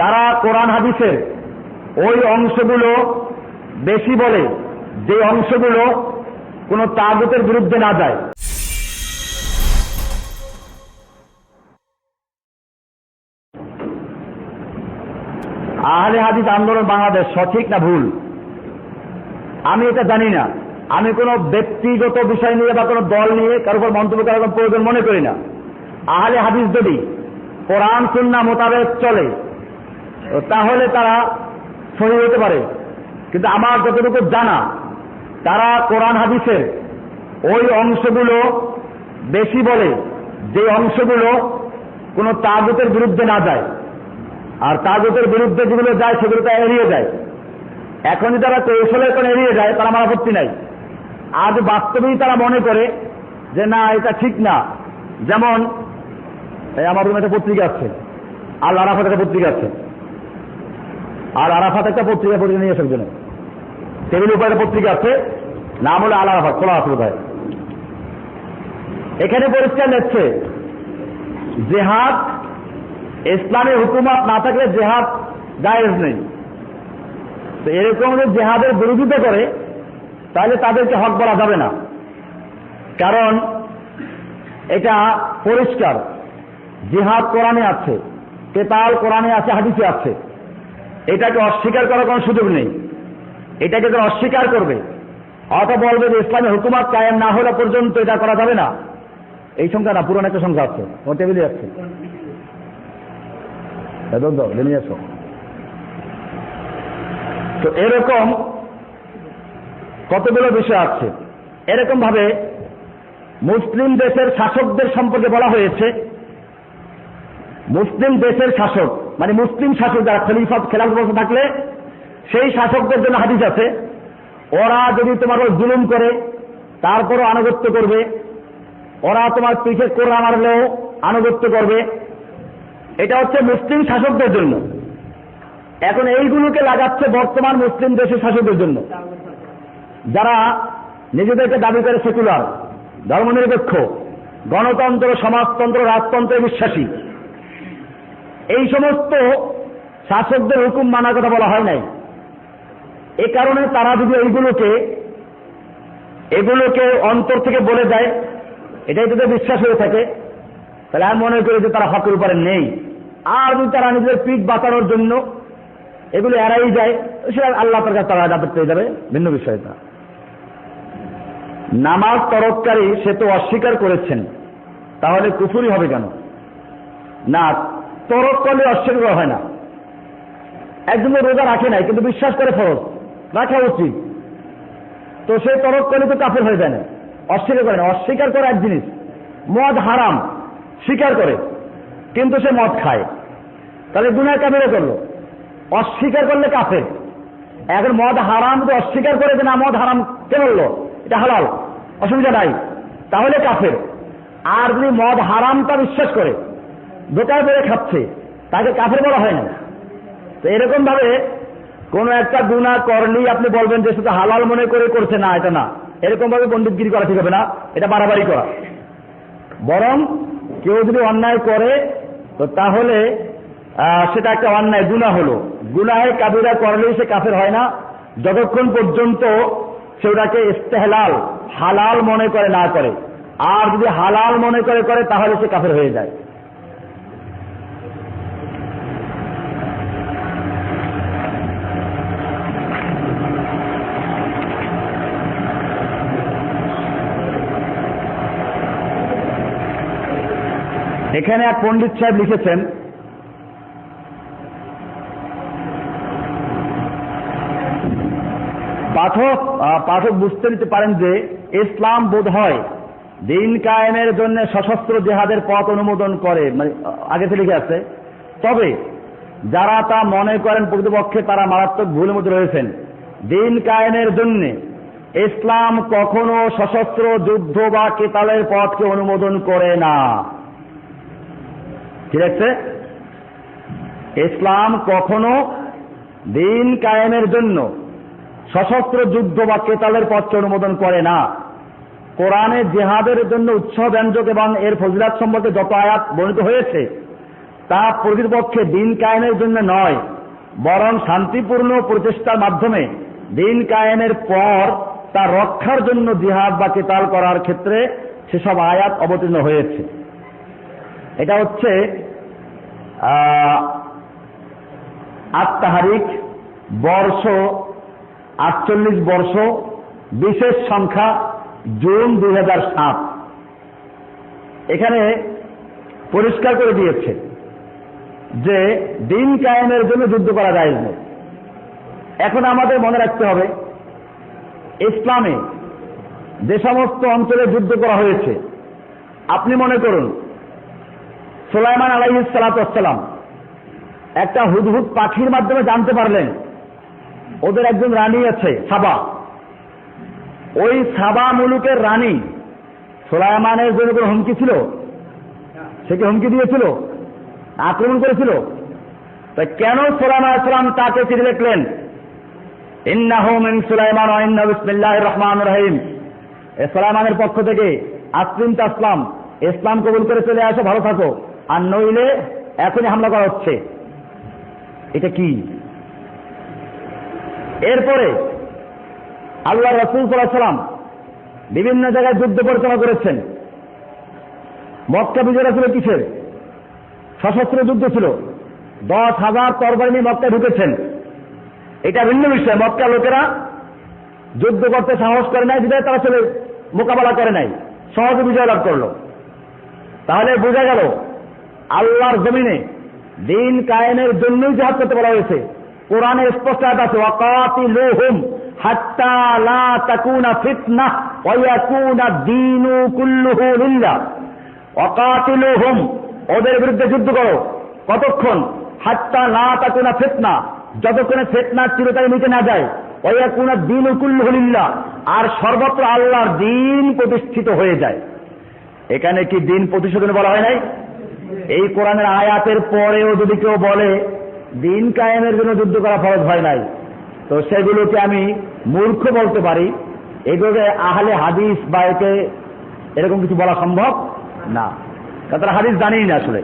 তারা কোরআন হাদিসের ওই অংশগুলো বেশি বলে, যে অংশগুলো কোনো তাগুতের বিরুদ্ধে না যায়। আহলে হাদিস আন্দোলন বাংলাদেশ সঠিক না ভুল? আমি এটা জানি না। আমি কোনো ব্যক্তিগত বিষয় নিয়ে বা কোনো দল নিয়ে কারোর উপর মন্তব্য করার প্রয়োজন মনে করি না। আহলে হাদিস যদি কোরআন সুন্না মোতাবেক চলে তাহলে তারা সহি হতে পারে। কিন্তু আমার যতটুকু জানা, তারা কোরআন হাদিসের ওই অংশগুলো বেশি বলে, যে অংশগুলো কোনো তাগুতের বিরুদ্ধে না যায়। আর তাগুতের বিরুদ্ধে যেগুলো যায়, সেগুলো তো এড়িয়ে যায়। এখনই তারা কৌশলের এখন এড়িয়ে যায়, তারা আমার আপত্তি নাই। আজ বাস্তবেই তারা মনে করে যে, না, এটা ঠিক না। যেমন আমার রুমে একটা পত্রিকা আছে। আল আরাফাত একটা পত্রিকা আছে। আর আরাফাত একটা পত্রিকা পড়ে নিয়ে এসে জন্য টেবিলের উপরে একটা পত্রিকা আছে, নাম হলো আল আরাফাত খোলা আছে বোধহয়। এখানে পরিষ্কার লেখছে, জেহাদ ইসলামী হুকুমত না থাকলে জেহাদ জায়েজ নেই। তো এরকম যদি জেহাদের বিরোধিতা করে, তাহলে তাদেরকে হক বলা যাবে না। কারণ এটা পরিষ্কার। জেহাদ কোরআনে আছে, কেতাল কোরআনে আছে, হাদিসে আছে। এটাকে অস্বীকার করার কোনো সুযোগ নেই। এটাকে যারা অস্বীকার করবে। অথবা বলবে যে ইসলামী হুকুমত কায়েম না হলে পর্যন্ত এটা করা যাবে না। এই সংখ্যা না, পুরনো একটা সংখ্যা আছে। ও টেবিলে আসো তো এরকম কতগুলো বিষয় আছে। এরকম ভাবে মুসলিম দেশের শাসকদের সম্পর্কে বলা হয়েছে। মুসলিম দেশের শাসক মানে মুসলিম শাসক যারা খলিফা খেলাফ বসে থাকলে, সেই শাসকদের জন্য হাদিস আছে, ওরা যদি তোমার ওই জুলুম করে, তারপরও আনুগত্য করবে, ওরা তোমার পিঠে কোরআন মারলেও আনুগত্য করবে। এটা হচ্ছে মুসলিম শাসকদের জন্য। এখন এইগুলোকে লাগাচ্ছে বর্তমান মুসলিম দেশের শাসকদের জন্য। যারা নিজেদেরকে দাবি করে সেকুলার, ধর্মনিরপেক্ষ, গণতন্ত্র, সমাজতন্ত্র, রাজতন্ত্রে বিশ্বাসী। এই সমস্ত শাসকদের হুকুম মানার কথা বলা হয় নাই। এ কারণে তারা যদি এইগুলোকে, এগুলোকে অন্তর থেকে বলে দেয় এটাই তাদের বিশ্বাস হয়ে থাকে, তাহলে আমি মনে করি যে তারা হকের উপরে নেই। আর যদি তারা নিজেদের পিঠ বাঁচানোর জন্য এগুলো এড়াই যায় সেটা আল্লাহ তার কাছে তারা আদালত পেয়ে যাবে, ভিন্ন বিষয়টা নামাজ তরফকারী সে তো অস্বীকার করেছেন, তাহলে কুফুরি হবে কেন? না তরফ করলে অস্বীকার করা হয় না। একদম রোজা রাখে নাই, কিন্তু বিশ্বাস করে ফরজ, রাখা উচিত। তো সে তরফ করলে তো কাফের হয়ে যায় না, অস্বীকার করে না। অস্বীকার করে এক জিনিস, মদ হারাম, স্বীকার করে, কিন্তু সে মদ খায়। তাহলে দুনিয়া কাবিরে করল, অস্বীকার করলে কাফের। এখন মদ হারাম তো অস্বীকার করে যে না, মদ হারাম কে বলল? এটা হালাল, অসুবিধা নাই, তাহলে কাফের। আর যদি মদ হারামটা বিশ্বাস করে দোকায় বেড়ে খাচ্ছে, তাকে কাফের বলা হয় না। তো এরকম ভাবে কোন একটা গুণা করলেই আপনি বলবেন যে শুধু হালাল মনে করে করছে না, এটা না। এরকম ভাবে পণ্ডিতগিরি করা ঠিক হবে না, এটা বাড়াবাড়ি করা। বরং কেউ যদি অন্যায় করে, তো তাহলে সেটা একটা অন্যায় গুণা হলো। গুনাহে কাবিরা করলেই সে কাফের হয় না। যতক্ষণ পর্যন্ত সেটাকে ইস্তেহলাল, হালাল মনে করে না করে। আর যদি হালাল মনে করে করে, তাহলে সে কাফের হয়ে যায়। এখানে এক পণ্ডিত সাহেব লিখেছেন, পাঠক পাঠক বুঝতে নিতে পারেন যে ইসলাম বোধ হয় দিন কায়েমের জন্য সশস্ত্র জেহাদের পথ অনুমোদন করে মানে আগে থেকে লিখে আছে। তবে যারা তা মনে করেন প্রকৃতপক্ষে তারা মারাত্মক ভুলের মধ্যে রয়েছেন। দিন কায়েমের জন্য ইসলাম কখনো সশস্ত্র যুদ্ধ বা কেতালের পথকে অনুমোদন করে না। ঠিক আছে? ইসলাম কখনো দিন কায়েমের জন্য সশস্ত্র যুদ্ধ বা কেতালের পথকে অনুমোদন করে না। কোরআনে জেহাদের জন্য উৎসাহ ব্যঞ্জক এবং এর ফজিলাত সম্পর্কে যত আয়াত বর্ণিত হয়েছে, তা প্রকৃতপক্ষে দিন কায়েমের জন্য নয়, বরং শান্তিপূর্ণ প্রচেষ্টার মাধ্যমে দিন কায়েমের পর তা রক্ষার জন্য জিহাদ বা কেতাল করার ক্ষেত্রে সেসব আয়াত অবতীর্ণ হয়েছে। এটা হচ্ছে আত্মাহারিক বর্ষ, আটচল্লিশ বর্ষ, বিশেষ সংখ্যা জুন দু হাজার সাত। এখানে পরিষ্কার করে দিয়েছে যে দিন কায়েমের জন্য যুদ্ধ করা যায় না। এখন আমাদের মনে রাখতে হবে, ইসলামে যে সমস্ত অঞ্চলে যুদ্ধ করা হয়েছে, আপনি মনে করুন সোলাইমান আলাই সালাতাম একটা হুদহুদ পাখির মাধ্যমে জানতে পারলেন, ওদের একজন রানী আছে, সাবা। ওই সাবা মুলুকের রানী সোলাইমানের জন্য কোনো হুমকি ছিল? সে কি হুমকি দিয়েছিল? আক্রমণ করেছিল? তাই কেন সোলাইমান আসলাম তাকে চিঠি লিখলেন? ইন্নাহমিন সুলাইমান বিসমিল্লাহ রহমান রহিম। এ সোলাইমানের পক্ষ থেকে আসলিম তাসলাম ইসলাম কবুল করে চলে আসো, ভালো থাকো। আর নইলে এখনই হামলা করা হচ্ছে। এটা কি? এরপরে আল্লাহ রসুল সাল্লাম বিভিন্ন জায়গায় যুদ্ধ পরিচালনা করেছেন। মক্কা বিজয়রা ছিল কিসের? সশস্ত্র যুদ্ধ ছিল। দশ হাজার তরবারি নিয়ে ঢুকেছেন। এটা ভিন্ন বিষয়। মক্কা লোকেরা যুদ্ধ করতে সাহস করে নাই, বিদায় তারা ছেলে মোকাবেলা করে নাই। সহজে বিজয় লাভ করল। তাহলে বোঝা গেল আল্লাহর জমিনে দিন কায়েমের জন্যই জাহাজ করতে বলা হয়েছে। কোরআনে স্পষ্ট আছে, ওয়াকাতিলুহুম হাত্তা লা তাকুনা ফিতনা ওয়া ইয়াকুনা দীনু কুল্লুহু লিল্লাহ ওয়াকাতিলুহুম, ওদের বিরুদ্ধে যুদ্ধ করো। কতক্ষণ? হাত্তা লা তাকুনা ফিতনা, যতক্ষণে ফেতনা চিরতায় নিচে না যায়, ওয়া কুনা দিন কুল্লুহু আর সর্বত্র আল্লাহর দিন প্রতিষ্ঠিত হয়ে যায়। এখানে কি দিন প্রতিশোধন বলা হয় নাই? এই কোরআনের আয়াতের পরেও যদি কেউ বলে, দিন কায়েমের জন্য যুদ্ধ করা ফরজ হয় নাই, তো সেগুলোকে আমি মূর্খ বলতে পারি। এগুলোকে আহলে হাদিস বা এরকম কিছু বলা সম্ভব না। তারা হাদিস জানেই না আসলে।